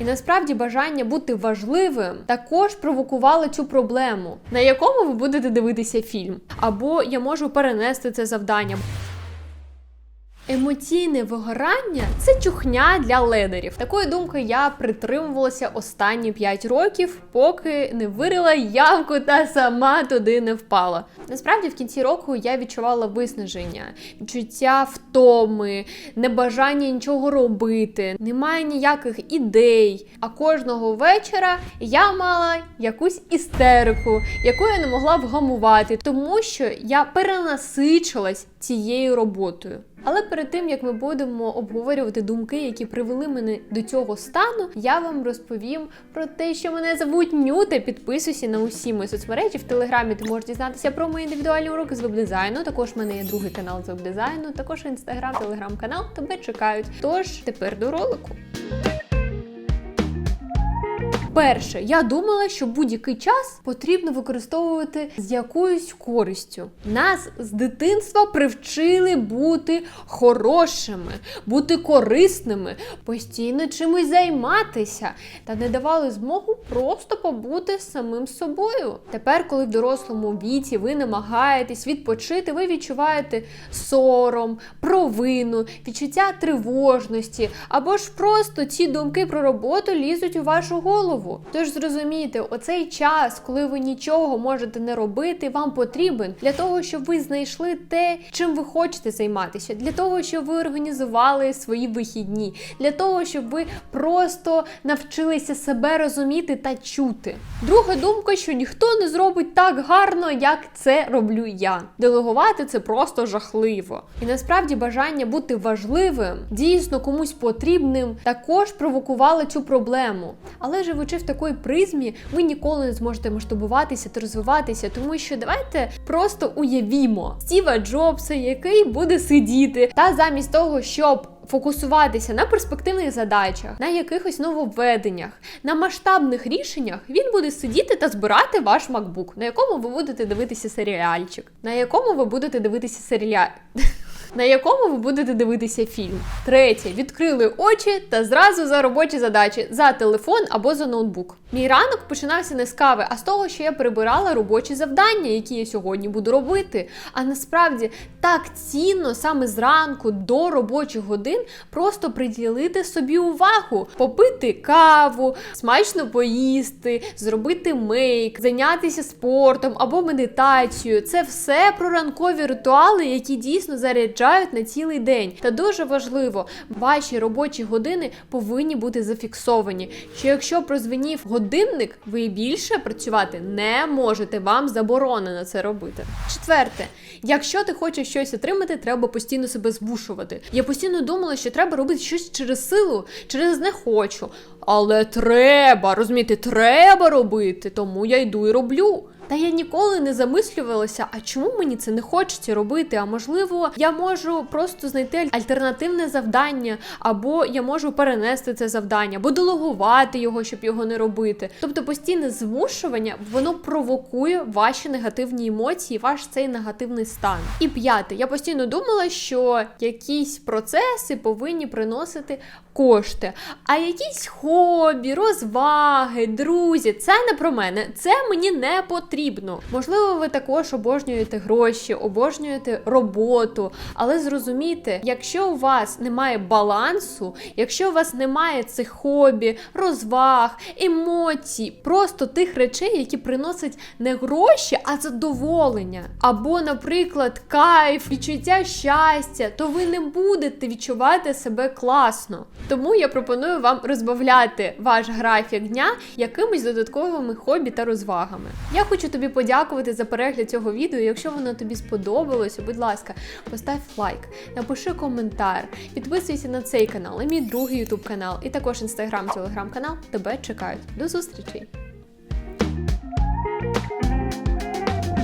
І насправді бажання бути важливим також провокувало цю проблему, на якому ви будете дивитися фільм. Або я можу перенести це завдання. Емоційне вигорання це чухня для ледерів. Такої думки я притримувалася останні 5 років, поки не вирила ямку та сама туди не впала. Насправді, в кінці року я відчувала виснаження, відчуття втоми, небажання нічого робити, немає ніяких ідей. А кожного вечора я мала якусь істерику, яку я не могла вгамувати, тому що я перенасичилась цією роботою. Але перед тим як ми будемо обговорювати думки, які привели мене до цього стану, я вам розповім про те, що мене звуть Нюта. Підписуйся на усі мої соцмережі. В телеграмі ти можеш дізнатися про мої індивідуальні уроки з веб-дизайну. Також в мене є другий канал з веб-дизайну, також інстаграм, телеграм-канал. Тебе чекають. Тож тепер до ролику. Перше, я думала, що будь-який час потрібно використовувати з якоюсь користю. Нас з дитинства привчили бути хорошими, бути корисними, постійно чимось займатися та не давали змогу просто побути самим собою. Тепер, коли в дорослому віці ви намагаєтесь відпочити, ви відчуваєте сором, провину, відчуття тривожності або ж просто ці думки про роботу лізуть у вашу голову. Тож зрозумійте, оцей час, коли ви нічого можете не робити, вам потрібен для того, щоб ви знайшли те, чим ви хочете займатися, для того, щоб ви організували свої вихідні, для того, щоб ви просто навчилися себе розуміти та чути. Друга думка, що ніхто не зробить так гарно, як це роблю я. Делегувати це просто жахливо. І насправді бажання бути важливим, дійсно комусь потрібним, також провокувало цю проблему. Але живучи в такої призмі, ви ніколи не зможете масштабуватися та розвиватися, тому що давайте просто уявімо Стіва Джобса, який буде сидіти, та замість того, щоб Фокусуватися на перспективних задачах, на якихось нововведеннях, на масштабних рішеннях, він буде сидіти та збирати ваш MacBook, на якому ви будете дивитися серіальчик, на якому ви будете дивитися серіаль. На якому ви будете дивитися фільм. Третє. Відкрили очі та зразу за робочі задачі за телефон або за ноутбук. Мій ранок починався не з кави, а з того, що я прибирала робочі завдання, які я сьогодні буду робити. А насправді так цінно саме зранку до робочих годин просто приділити собі увагу, попити каву, смачно поїсти, зробити мейк, зайнятися спортом або медитацією. Це все про ранкові ритуали, які дійсно заряджають на цілий день. Та дуже важливо, ваші робочі години повинні бути зафіксовані. Що якщо прозвенів годинник, ви більше працювати не можете. Вам заборонено це робити. Четверте, якщо ти хочеш щось отримати, треба постійно себе збушувати. Я постійно думала, що треба робити щось через силу, через не хочу. Але треба, розумієте, треба робити, тому я йду і роблю. Та я ніколи не замислювалася, а чому мені це не хочеться робити? А можливо, я можу просто знайти альтернативне завдання, або я можу перенести це завдання, або делегувати його, щоб його не робити. Тобто постійне змушування воно провокує ваші негативні емоції, ваш цей негативний стан. І п'яте, я постійно думала, що якісь процеси повинні приносити кошти, а якісь хобі, розваги, друзі, це не про мене, це мені не потрібно. Можливо, ви також обожнюєте гроші, обожнюєте роботу, але зрозумійте, якщо у вас немає балансу, якщо у вас немає цих хобі, розваг, емоцій, просто тих речей, які приносять не гроші, а задоволення, або, наприклад, кайф, відчуття щастя, то ви не будете відчувати себе класно. Тому я пропоную вам розбавляти ваш графік дня якимись додатковими хобі та розвагами. Я хочу тобі подякувати за перегляд цього відео. Якщо воно тобі сподобалося, будь ласка, постав лайк, напиши коментар, підписуйся на цей канал і мій другий ютуб канал, і також інстаграм, телеграм канал. Тебе чекають. До зустрічей!